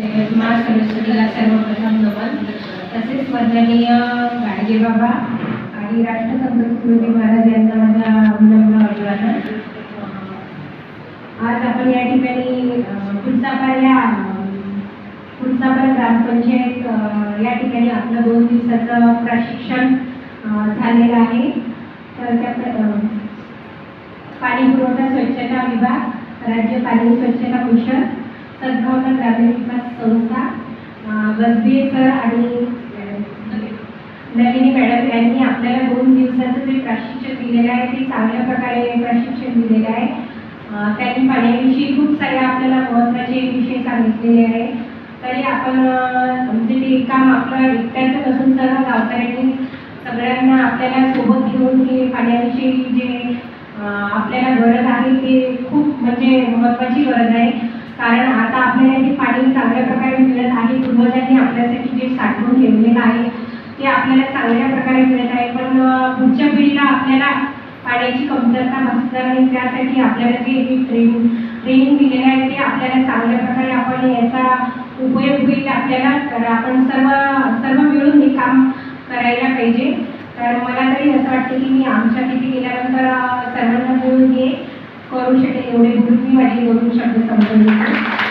मा सरस्वतीला सर्वप्रथम नमन तसेच वंदनीय गाडगेबाबा आणि राष्ट्रसंत तुकडोजी महाराज यांना माझा अभिनंदन अभिवादन आज आपण या ठिकाणी पुढचापार या पुढचापार ग्रामपंचायत या ठिकाणी आपलं दोन दिवसाचं प्रशिक्षण झालेलं आहे तर त्या पाणी पुरवठा स्वच्छता विभाग राज्य पाणी स्वच्छता सद्भावना ग्रामीण विकास संस्था गजबीर सर आणि नलिनी मॅडम यांनी आपल्याला दोन दिवसाचं जे प्रशिक्षण दिलेलं आहे ते चांगल्या प्रकारे प्रशिक्षण दिलेलं आहे. त्यांनी पाण्याविषयी खूप सारे आपल्याला महत्त्वाचे विषय सांगितलेले आहे. तरी आपण म्हणजे ते काम आपलं एकट्याचं नसून सर्व गावकऱ्यांनी सगळ्यांना आपल्याला सोबत घेऊन हे पाण्याविषयी जे आपल्याला गरज आहे ते खूप म्हणजे महत्त्वाची गरज आहे. कारण आता आपल्याला हे पाणी चांगल्या प्रकारे मिळत आहे. पूर्वजांनी आपल्यासाठी जे साठवून ठेवलेलं आहे ते आपल्याला चांगल्या प्रकारे मिळत आहे. पण पुढच्या पिढीला आपल्याला पाण्याची कमतरता भासणार नाही. त्यासाठी आपल्याला जे ट्रेनिंग ट्रेनिंग दिलेलं आहे ते आपल्याला चांगल्या प्रकारे आपण याचा उपयोग होईल आपल्याला तर आपण सर्व सर्व मिळून हे काम करायला पाहिजे. तर मला तरी असं वाटतं की मी आमच्या तिथे गेल्यानंतर सर्वांना मिळून हे करू शकेल एवढे बोलून मी माझे दोन शब्द समजून